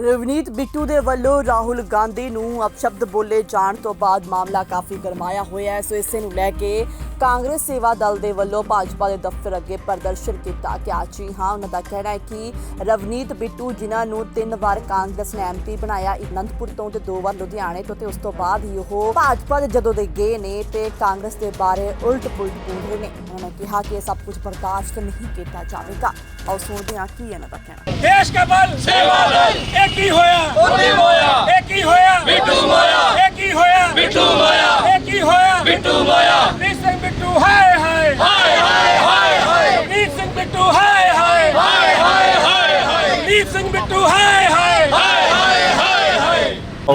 ਰਵਨੀਤ ਬਿੱਟੂ ਦੇ ਵੱਲੋਂ ਰਾਹੁਲ ਗਾਂਧੀ ਨੂੰ ਅਪਸ਼ਬਦ ਬੋਲੇ ਜਾਣ ਤੋਂ ਬਾਅਦ ਮਾਮਲਾ ਕਾਫੀ ਗਰਮਾਇਆ ਹੋਇਆ ਹੈ, ਸੋ ਇਸੇ ਨੂੰ ਲੈ ਕੇ ਕਾਂਗਰਸ ਸੇਵਾ ਦਲ ਦੇ ਵੱਲੋਂ ਭਾਜਪਾ ਦੇ ਦਫ਼ਤਰ ਅੱਗੇ ਪ੍ਰਦਰਸ਼ਨ ਕੀਤਾ ਗਿਆ। ਜੀ ਹਾਂ ਉਹਨਾਂ ਦਾ ਕਹਿਣਾ ਹੈ ਕਿ ਰਵਨੀਤ ਬਿੱਟੂ ਜਿਨ੍ਹਾਂ ਨੂੰ ਤਿੰਨ ਵਾਰ ਕਾਂਗਰਸ ਨੇ ਐਮਪੀ ਬਣਾਇਆ ਅਨੰਦਪੁਰ ਤੋਂ ਤੇ ਦੋ ਵਾਰ ਲੁਧਿਆਣੇ ਤੋਂ ਤੇ ਉਸ ਤੋਂ ਬਾਅਦ ਹੀ ਉਹ ਭਾਜਪਾ ਦੇ ਜਦੋਂ ਦੇ ਗਏ ਨੇ ਤੇ ਕਾਂਗਰਸ ਦੇ ਬਾਰੇ ਉਲਟ ਪੁਲਟ ਬੋਲ ਰਹੇ ਨੇ। ਉਹਨਾਂ ਨੇ ਕਿਹਾ ਕਿ ਇਹ ਸਭ ਕੁਝ ਬਰਦਾਸ਼ਤ ਨਹੀਂ ਕੀਤਾ ਜਾਵੇਗਾ। ਆਓ ਸੁਣਦੇ ਹਾਂ ਕੀ ਇਹਨਾਂ ਦਾ ਕਹਿਣਾ। ਦੇਸ਼ ਕਾ ਬਲ ਸੇਵਾ ਦਲ ਇਹ ਕੀ ਹੋਇਆ? ਉਹਨੇ ਹੋਇਆ? ਇਹ ਕੀ ਹੋਇਆ ਬਿੱਟੂ ਮੋਇਆ ਇਹ ਕੀ ਹੋਇਆ ਬਿੱਟੂ ਮੋਇਆ ਇਹ ਕੀ ਹੋਇਆ ਬਿੱਟੂ ਮੋਇਆ ਰਣਜੀਤ ਸਿੰਘ ਬਿੱਟੂ ਹਾਏ ਹਾਏ ਹਾਏ ਹਾਏ ਹਾਏ ਹਾਏ ਰਣਜੀਤ ਸਿੰਘ ਬਿੱਟੂ ਹਾਏ ਹਾਏ ਹਾਏ ਹਾਏ ਹਾਏ ਹਾਏ ਰਣਜੀਤ ਸਿੰਘ ਬਿੱਟੂ ਹਾਏ ਹਾਏ ਹਾਏ ਹਾਏ ਹਾਏ ਹਾਏ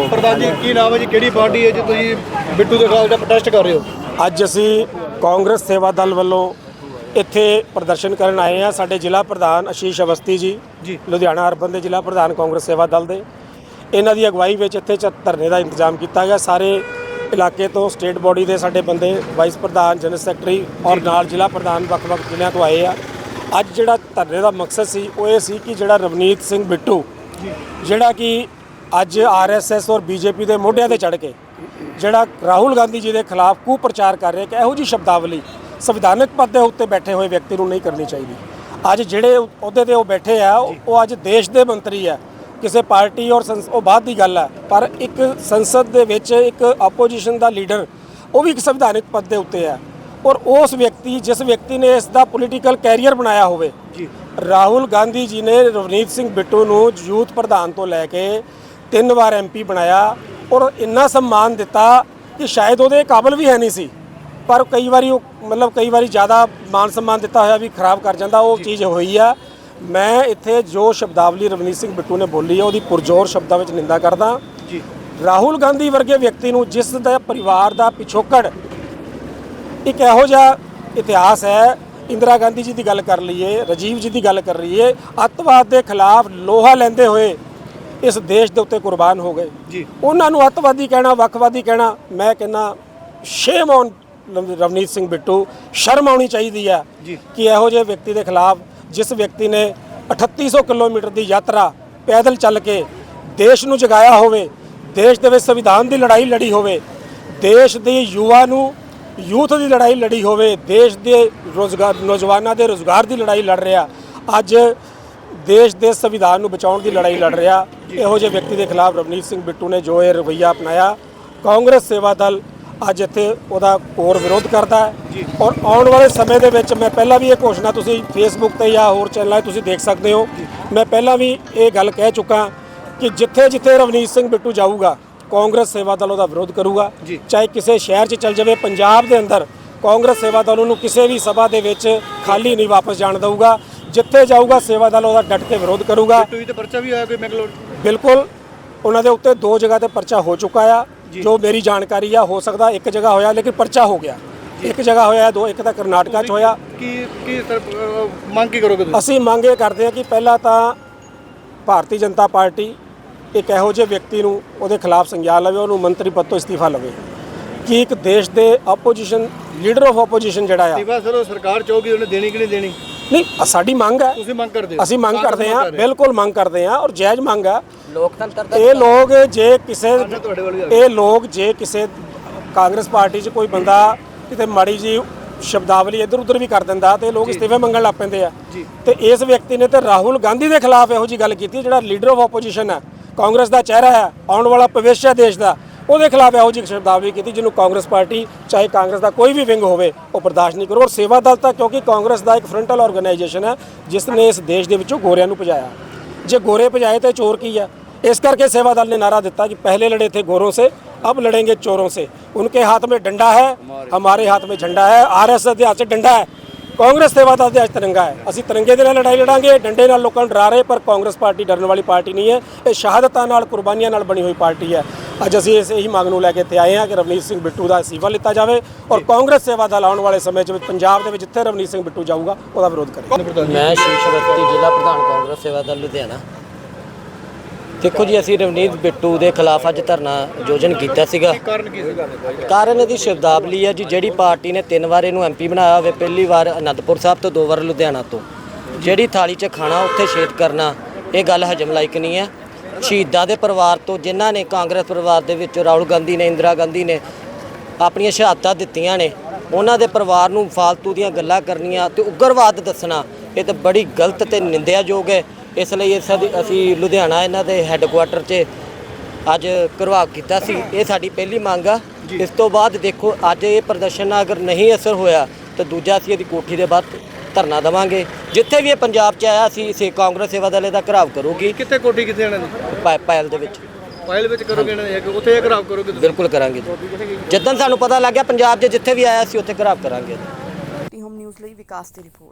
ਪ੍ਰਧਾਨ ਜੀ ਕੀ ਨਾਮ ਹੈ ਜੀ? ਕਿਹੜੀ ਪਾਰਟੀ ਹੈ ਜੀ ਤੁਸੀਂ? ਬਿੱਟੂ ਦੇ ਖਿਲਾਫ ਜਿਹੜਾ ਪ੍ਰੋਟੈਸਟ ਕਰ ਰਹੇ ਹੋ? ਅੱਜ ਅਸੀਂ ਕਾਂਗਰਸ ਸੇਵਾ ਦਲ ਵੱਲੋਂ ਇੱਥੇ ਪ੍ਰਦਰਸ਼ਨ ਕਰਨ ਆਏ ਆ ਸਾਡੇ ਜ਼ਿਲ੍ਹਾ ਪ੍ਰਧਾਨ ਆਸ਼ੀਸ਼ ਅਵਸਥੀ ਜੀ। ਲੁਧਿਆਣਾ ਅਰਬਨ ਦੇ ਜ਼ਿਲ੍ਹਾ ਪ੍ਰਧਾਨ ਕਾਂਗਰਸ ਸੇਵਾ ਦਲ ਦੇ। ਇਹਨਾਂ ਦੀ ਅਗਵਾਈ ਵਿੱਚ ਇੱਥੇ ਚ ਧਰਨੇ ਦਾ ਇੰਤਜ਼ਾਮ ਕੀਤਾ ਗਿਆ। ਸਾਰੇ ਇਲਾਕੇ ਤੋਂ ਸਟੇਟ ਬੋਡੀ ਦੇ ਸਾਡੇ ਬੰਦੇ ਵਾਈਸ ਪ੍ਰਧਾਨ ਜਨਰਲ ਸੈਕਟਰੀ ਔਰ ਨਾਲ ਜ਼ਿਲ੍ਹਾ ਪ੍ਰਧਾਨ ਵੱਖ-ਵੱਖ ਜ਼ਿਲ੍ਹਿਆਂ ਤੋਂ ਆਏ ਆ। ਅੱਜ ਜਿਹੜਾ ਧਰਨੇ ਦਾ ਮਕਸਦ ਸੀ ਉਹ ਇਹ ਸੀ ਕਿ ਜਿਹੜਾ ਰਵਨੀਤ ਸਿੰਘ ਬਿੱਟੂ ਜਿਹੜਾ ਕਿ ਅੱਜ ਆਰਐਸਐਸ ਔਰ ਬੀਜੇਪੀ ਦੇ ਮੋਢਿਆਂ ਤੇ ਚੜ ਕੇ ਜਿਹੜਾ ਰਾਹੁਲ ਗਾਂਧੀ ਜੀ ਦੇ ਖਿਲਾਫ ਕੂ ਪ੍ਰਚਾਰ ਕਰ ਰਿਹਾ ਕਿ ਇਹੋ ਜੀ ਸ਼ਬਦਾਵਲੀ ਸੰਵਿਧਾਨਕ ਪਦ ਦੇ ਉੱਤੇ ਬੈਠੇ ਹੋਏ ਵਿਅਕਤੀ ਨੂੰ ਨਹੀਂ ਕਰਨੀ ਚਾਹੀਦੀ। ਅੱਜ ਜਿਹੜੇ ਅਹੁਦੇ ਤੇ ਉਹ ਬੈਠੇ ਆ ਉਹ ਅੱਜ ਦੇਸ਼ ਦੇ ਮੰਤਰੀ ਆ। ਕਿਸੇ ਪਾਰਟੀ ਔਰ ਉਹ ਬਾਅਦ ਦੀ ਗੱਲ ਹੈ ਪਰ ਇੱਕ ਸੰਸਦ ਦੇ ਵਿੱਚ ਇੱਕ ਆਪੋਜੀਸ਼ਨ ਦਾ ਲੀਡਰ ਉਹ ਵੀ ਇੱਕ ਸੰਵਿਧਾਨਕ ਪਦ ਦੇ ਉੱਤੇ ਹੈ ਔਰ ਉਸ ਵਿਅਕਤੀ ਜਿਸ ਵਿਅਕਤੀ ਨੇ ਇਸ ਦਾ ਪੋਲੀਟੀਕਲ ਕੈਰੀਅਰ ਬਣਾਇਆ ਹੋਵੇ ਜੀ। ਰਾਹੁਲ ਗਾਂਧੀ ਜੀ ਨੇ ਰਵਨੀਤ ਸਿੰਘ ਬਿੱਟੂ ਨੂੰ ਯੂਥ ਪ੍ਰਧਾਨ ਤੋਂ ਲੈ ਕੇ ਤਿੰਨ ਵਾਰ ਐਮਪੀ ਬਣਾਇਆ ਔਰ ਇੰਨਾ ਸਨਮਾਨ ਦਿੱਤਾ ਕਿ ਸ਼ਾਇਦ ਉਹਦੇ ਕਾਬਿਲ ਵੀ ਹੈ ਨਹੀਂ ਸੀ। ਪਰ ਕਈ ਵਾਰੀ ਉਹ ਮਤਲਬ ਕਈ ਵਾਰੀ ਜ਼ਿਆਦਾ ਮਾਨ ਸਨਮਾਨ ਦਿੱਤਾ ਹੋਇਆ ਵੀ ਖਰਾਬ ਕਰ ਜਾਂਦਾ ਉਹ ਚੀਜ਼ ਹੋਈ ਆ। ਮੈਂ ਇੱਥੇ ਜੋ ਸ਼ਬਦਾਵਲੀ ਰਵਨੀਤ ਸਿੰਘ ਬਿੱਟੂ ਨੇ ਬੋਲੀ ਹੈ ਉਹਦੀ ਪੁਰਜ਼ੋਰ ਸ਼ਬਦਾਂ ਵਿੱਚ ਨਿੰਦਾ ਕਰਦਾ। ਜੀ। ਰਾਹੁਲ ਗਾਂਧੀ ਵਰਗੇ ਵਿਅਕਤੀ ਨੂੰ ਜਿਸ ਦਾ ਪਰਿਵਾਰ ਦਾ ਪਿਛੋਕੜ ਇੱਕ ਇਹੋ ਜਿਹਾ ਇਤਿਹਾਸ ਹੈ ਇੰਦਰਾ ਗਾਂਧੀ ਜੀ ਦੀ ਗੱਲ ਕਰ ਲਈਏ ਰਾਜੀਵ ਜੀ ਦੀ ਗੱਲ ਕਰ ਲਈਏ ਅੱਤਵਾਦ ਦੇ ਖਿਲਾਫ ਲੋਹਾ ਲੈਂਦੇ ਹੋਏ ਇਸ ਦੇਸ਼ ਦੇ ਉੱਤੇ ਕੁਰਬਾਨ ਹੋ ਗਏ ਜੀ। ਉਹਨਾਂ ਨੂੰ ਅੱਤਵਾਦੀ ਕਹਿਣਾ ਵੱਖਵਾਦੀ ਕਹਿਣਾ ਮੈਂ ਕਹਿੰਦਾ ਸ਼ੇਮ ਔਨ ਰਵਨੀਤ ਸਿੰਘ ਬਿੱਟੂ ਸ਼ਰਮ ਆਉਣੀ ਚਾਹੀਦੀ ਹੈ ਜੀ। ਕਿ ਇਹੋ ਜਿਹੇ ਵਿਅਕਤੀ ਦੇ ਖਿਲਾਫ ਜਿਸ ਵਿਅਕਤੀ ਨੇ 3800 ਕਿਲੋਮੀਟਰ ਦੀ ਯਾਤਰਾ ਪੈਦਲ ਚੱਲ ਕੇ ਦੇਸ਼ ਨੂੰ ਜਗਾਇਆ ਹੋਵੇ ਦੇਸ਼ ਦੇ ਵਿੱਚ ਸੰਵਿਧਾਨ ਦੀ ਲੜਾਈ ਲੜੀ ਹੋਵੇ ਦੇਸ਼ ਦੇ ਯੁਵਾ ਨੂੰ ਯੂਥ ਦੀ ਲੜਾਈ ਲੜੀ ਹੋਵੇ ਦੇਸ਼ ਦੇ ਰੋਜ਼ਗਾਰ ਨੌਜਵਾਨਾਂ ਦੇ ਰੋਜ਼ਗਾਰ ਦੀ ਲੜਾਈ ਲੜ ਰਿਹਾ ਅੱਜ ਦੇਸ਼ ਦੇ ਸੰਵਿਧਾਨ ਨੂੰ ਬਚਾਉਣ ਦੀ ਲੜਾਈ ਲੜ ਰਿਹਾ। ਇਹੋ ਜਿਹੇ ਵਿਅਕਤੀ ਦੇ ਖਿਲਾਫ ਰਵਨੀਤ ਸਿੰਘ ਬਿੱਟੂ ਨੇ ਜੋ ਇਹ ਰਵੱਈਆ ਅਪਣਾਇਆ ਕਾਂਗਰਸ ਸੇਵਾ ਦਲ ਅੱਜ ਇੱਥੇ ਉਹਦਾ ਕੋਰ ਵਿਰੋਧ ਕਰਦਾ ਹੈ। ਔਰ ਆਉਣ ਵਾਲੇ ਸਮੇਂ ਦੇ ਵਿੱਚ ਮੈਂ ਪਹਿਲਾਂ ਵੀ ਇਹ ਘੋਸ਼ਣਾ ਤੁਸੀਂ ਫੇਸਬੁੱਕ ਤੇ ਜਾਂ ਹੋਰ ਚੈਨਲਾਂ 'ਤੇ ਤੁਸੀਂ ਦੇਖ ਸਕਦੇ ਹੋ। ਮੈਂ ਪਹਿਲਾਂ ਵੀ ਇਹ ਗੱਲ ਕਹਿ ਚੁੱਕਾ ਕਿ ਜਿੱਥੇ ਜਿੱਥੇ ਰਵਨੀਤ ਸਿੰਘ ਬਿੱਟੂ ਜਾਊਗਾ ਕਾਂਗਰਸ ਸੇਵਾ ਦਲ ਉਹਦਾ ਵਿਰੋਧ ਕਰੂਗਾ। ਚਾਹੇ ਕਿਸੇ ਸ਼ਹਿਰ 'ਚ ਚੱਲ ਜਾਵੇ ਪੰਜਾਬ ਦੇ ਅੰਦਰ ਕਾਂਗਰਸ ਸੇਵਾ ਦਲ ਉਹਨੂੰ ਕਿਸੇ ਵੀ ਸਭਾ ਦੇ ਵਿੱਚ ਖਾਲੀ ਨਹੀਂ ਵਾਪਸ ਜਾਣ ਦਊਗਾ। ਜਿੱਥੇ ਜਾਊਗਾ ਸੇਵਾ ਦਲ ਉਹਦਾ ਡਟ ਕੇ ਵਿਰੋਧ ਕਰੂਗਾ। ਜੀ ਤੇ ਪਰਚਾ ਵੀ ਆਇਆ ਕੋਈ ਮੈਂਗਲੋਰ ਬਿਲਕੁਲ ਉਹਨਾਂ ਦੇ ਉੱਤੇ ਦੋ ਜਗ੍ਹਾ ਤੇ ਪਰਚਾ ਹੋ ਚੁੱਕਾ ਆ। ਜੋ। ਮੇਰੀ ਜਾਣਕਾਰੀ ਆ ਹੋ ਸਕਦਾ ਇੱਕ ਜਗ੍ਹਾ ਹੋਇਆ ਲੇਕਿਨ ਪਰਚਾ ਹੋ ਗਿਆ। ਇੱਕ ਜਗ੍ਹਾ ਹੋਇਆ ਦੋ ਇੱਕ ਤਾਂ ਕਰਨਾਟਕਾ 'ਚ ਹੋਇਆ। ਕੀ ਕੀ ਸਰ ਅਹ, ਮੰਗ ਕੀ ਕਰੋਗੇ ਤੁਸੀਂ? ਅਸੀਂ ਮੰਗ ਇਹ ਕਰਦੇ ਹਾਂ ਕਿ ਪਹਿਲਾਂ ਤਾਂ ਭਾਰਤੀ ਜਨਤਾ ਪਾਰਟੀ ਇੱਕ ਇਹੋ ਜਿਹੇ ਵਿਅਕਤੀ ਨੂੰ ਉਹਦੇ ਖਿਲਾਫ ਸੰਗਿਆਨ ਲਵੇ ਉਹਨੂੰ ਮੰਤਰੀ ਪਦ ਤੋਂ ਅਸਤੀਫਾ ਲਵੇ। ਕਿ ਇੱਕ ਦੇਸ਼ ਦੇ ਆਪੋਜੀਸ਼ਨ ਲੀਡਰ ਆਫ ਆਪੋਜੀਸ਼ਨ ਜਿਹੜਾ ਆ। ਸੇਵਾ ਸਰ ਉਹ ਸਰਕਾਰ ਚਾਹੂਗੀ ਉਹਨੇ ਦੇਣੀ ਕਿ ਨਹੀਂ ਦੇਣੀ? ਨਹੀਂ ਸਾਡੀ ਮੰਗ ਹੈ। ਤੁਸੀਂ ਮੰਗ ਕਰਦੇ ਹੋ। ਅਸੀਂ ਮੰਗ ਕਰਦੇ ਹਾਂ। ਬਿਲਕੁਲ ਮੰਗ ਕਰਦੇ ਹਾਂ ਔਰ ਜਾਇਜ਼ ਮੰਗ ਹੈ। ਲੋਕਤੰਤਰ ਦਾ ਇਹ ਲੋਕ ਜੇ ਕਿਸੇ ਇਹ ਲੋਕ ਜੇ ਕਿਸੇ ਕਾਂਗਰਸ ਪਾਰਟੀ 'ਚ ਕੋਈ ਬੰਦਾ ਕਿਤੇ ਮਾੜੀ ਜੀ ਸ਼ਬਦਾਵਲੀ ਇੱਧਰ ਉੱਧਰ ਵੀ ਕਰ ਦਿੰਦਾ ਤੇ ਲੋਕ ਇਸਤੀਫੇ ਮੰਗਣ ਲੱਗ ਪੈਂਦੇ ਆ। ਤੇ ਇਸ ਵਿਅਕਤੀ ਨੇ ਤੇ ਰਾਹੁਲ ਗਾਂਧੀ ਦੇ ਖਿਲਾਫ ਇਹੋ ਜੀ ਗੱਲ ਕੀਤੀ ਜਿਹੜਾ ਲੀਡਰ ਆਫ ਆਪੋਜੀਸ਼ਨ ਹੈ। ਕਾਂਗਰਸ ਦਾ ਚਿਹਰਾ ਹੈ ਆਉਣ ਵਾਲਾ ਭਵਿੱਖ ਹੈ ਦੇਸ਼ ਦਾ। ਉਹਦੇ ਖਿਲਾਫ ਇਹੋ ਜੀ ਸ਼ਬਦਾਵਲੀ ਕੀਤੀ ਜਿਹਨੂੰ ਕਾਂਗਰਸ ਪਾਰਟੀ ਚਾਹੇ ਕਾਂਗਰਸ ਦਾ ਕੋਈ ਵੀ ਵਿੰਗ ਹੋਵੇ ਉਹ ਬਰਦਾਸ਼ਤ ਨਹੀਂ ਕਰੂ ਔਰ ਸੇਵਾ ਦਲ ਤਾਂ ਕਿਉਂਕਿ ਕਾਂਗਰਸ ਦਾ ਇੱਕ ਫਰੰਟਲ ਆਰਗੇਨਾਈਜੇਸ਼ਨ ਹੈ ਜਿਸ ਨੇ ਇਸ ਦੇਸ਼ ਦੇ ਵਿੱਚੋਂ ਗੋਰਿਆਂ ਨੂੰ ਭਜਾਇਆ ਜੇ ਗੋਰੇ ਭਜਾਏ ਤੇ ਚੋਰ ਕੀ ਹੈ इस करके सेवा दल ने नारा देता कि पहले लड़े थे गोरों से अब लड़ेंगे चोरों से उनके हाथ में डंडा है हमारे हाथ में झंडा है आरएसएस ਦੇ ਹੱਥ 'ਚ ਡੰਡਾ ਹੈ ਕਾਂਗਰਸ ਸੇਵਾ ਦਲ ਤੇ ਅੱਜ ਤਿਰੰਗਾ ਹੈ। ਅਸੀਂ ਤਿਰੰਗੇ ਦੇ ਨਾਲ ਲੜਾਈ ਲੜਾਂਗੇ, ਡੰਡੇ ਨਾਲ ਲੋਕਾਂ ਨੂੰ ਡਰਾ ਰਹੇ, ਪਰ ਕਾਂਗਰਸ ਪਾਰਟੀ ਡਰਨ ਵਾਲੀ ਪਾਰਟੀ ਨਹੀਂ ਹੈ। ਇਹ ਸ਼ਹਾਦਤਾਂ ਨਾਲ, ਕੁਰਬਾਨੀਆਂ ਨਾਲ ਬਣੀ ਹੋਈ ਪਾਰਟੀ ਹੈ। ਅੱਜ ਅਸੀਂ ਇਸ ਇਹੀ ਮੰਗ ਨੂੰ ਲੈ ਕੇ ਇੱਥੇ ਆਏ ਹਾਂ ਕਿ ਰਵਨੀਤ ਸਿੰਘ ਬਿੱਟੂ ਦਾ ਅਸਤੀਫਾ ਲਿੱਤਾ ਜਾਵੇ ਔਰ ਕਾਂਗਰਸ ਸੇਵਾ ਦਲ ਆਉਣ ਵਾਲੇ ਸਮੇਂ 'ਚ ਪੰਜਾਬ ਦੇ ਵਿੱਚ ਜਿੱਥੇ ਰਵਨੀਤ ਸਿੰਘ ਬਿੱਟੂ ਜਾਊਗਾ, ਉਹਦਾ ਵਿਰੋਧ ਕਰੇ ਮੈਂ ਸ਼ੀਸ਼ ਅਵਸਥੀ ਜ਼ਿਲ੍ਹਾ ਪ੍ਰਧਾਨ ਕਾਂਗਰਸ ਸੇਵਾ ਦਲ ਲੁਧਿਆਣਾ। ਦੇਖੋ ਜੀ ਅਸੀਂ ਰਵਨੀਤ ਬਿੱਟੂ ਦੇ ਖਿਲਾਫ ਅੱਜ ਧਰਨਾ ਆਯੋਜਨ ਕੀਤਾ ਸੀਗਾ। ਕਾਰਨ ਕੀ ਸੀਗਾ? ਕਾਰਨ ਇਹਦੀ ਸ਼ਬਦਾਵਲੀ ਹੈ ਜੀ ਜਿਹੜੀ ਪਾਰਟੀ ਨੇ ਤਿੰਨ ਵਾਰ ਇਹਨੂੰ ਐਮਪੀ ਬਣਾਇਆ ਹੋਵੇ ਪਹਿਲੀ ਵਾਰ ਅਨੰਦਪੁਰ ਸਾਹਿਬ ਤੋਂ ਦੋ ਵਾਰ ਲੁਧਿਆਣਾ ਤੋਂ। ਜਿਹੜੀ ਥਾਲੀ 'ਚ ਖਾਣਾ ਉੱਥੇ ਛੇਦ ਕਰਨਾ ਇਹ ਗੱਲ ਹਜਮ ਲਾਇਕ ਨਹੀਂ ਹੈ। ਸ਼ਹੀਦਾਂ ਦੇ ਪਰਿਵਾਰ ਤੋਂ ਜਿਨ੍ਹਾਂ ਨੇ ਕਾਂਗਰਸ ਪਰਿਵਾਰ ਦੇ ਵਿੱਚ ਰਾਹੁਲ ਗਾਂਧੀ ਨੇ ਇੰਦਰਾ ਗਾਂਧੀ ਨੇ ਆਪਣੀਆਂ ਸ਼ਹਾਦਤਾਂ ਦਿੱਤੀਆਂ ਨੇ ਉਹਨਾਂ ਦੇ ਪਰਿਵਾਰ ਨੂੰ ਫਾਲਤੂ ਦੀਆਂ ਗੱਲਾਂ ਕਰਨੀਆਂ ਤੇ ਉਗਰਵਾਦ ਦੱਸਣਾ ਇਹ ਤਾਂ ਬੜੀ ਗਲਤ ਤੇ ਨਿੰਦਿਆਯੋਗ ਹੈ। ਇਸ ਲਈ ਇਸ ਦੀ ਅਸੀਂ ਲੁਧਿਆਣਾ ਇਹਨਾਂ ਦੇ ਹੈੱਡਕੁਆਟਰ 'ਚ ਅੱਜ ਘਰਵਾਕ ਕੀਤਾ ਸੀ। ਇਹ ਸਾਡੀ ਪਹਿਲੀ ਮੰਗ ਆ। ਇਸ ਤੋਂ ਬਾਅਦ ਦੇਖੋ ਅੱਜ ਇਹ ਪ੍ਰਦਰਸ਼ਨ ਨਾਲ ਅਗਰ ਨਹੀਂ ਅਸਰ ਹੋਇਆ ਤਾਂ ਦੂਜਾ ਅਸੀਂ ਇਹਦੀ ਕੋਠੀ ਦੇ ਬਾਅਦ ਧਰਨਾ ਦੇਵਾਂਗੇ। ਜਿੱਥੇ ਵੀ ਇਹ ਪੰਜਾਬ 'ਚ ਆਇਆ ਅਸੀਂ ਸੇ ਕਾਂਗਰਸ ਸੇਵਾ ਦਲ ਦਾ ਘਰਾਵ ਕਰੂਗੀ। ਕਿੱਥੇ ਕੋਠੀ ਕਿੱਥੇ ਇਹਨਾਂ ਦੀ ਪਾ- ਪਾਇਲ ਦੇ ਵਿੱਚ। ਫਾਈਲ ਵਿੱਚ ਕਰੋਗੇ ਇਹਨਾਂ ਦੀ ਉੱਥੇ ਇਹ ਖਰਾਬ ਕਰੋਗੇ ਬਿਲਕੁਲ ਕਰਾਂਗੇ ਜੀ। ਜਦੋਂ ਸਾਨੂੰ ਪਤਾ ਲੱਗ ਗਿਆ ਪੰਜਾਬ 'ਚ ਜਿੱਥੇ ਵੀ ਆਇਆ ਸੀ ਉੱਥੇ ਘਰਾਵ ਕਰਾਂਗੇ। ਹੋਮ ਨਿਊਜ਼ ਲਈ ਵਿਕਾਸ ਦੀ ਰਿਪੋਰਟ।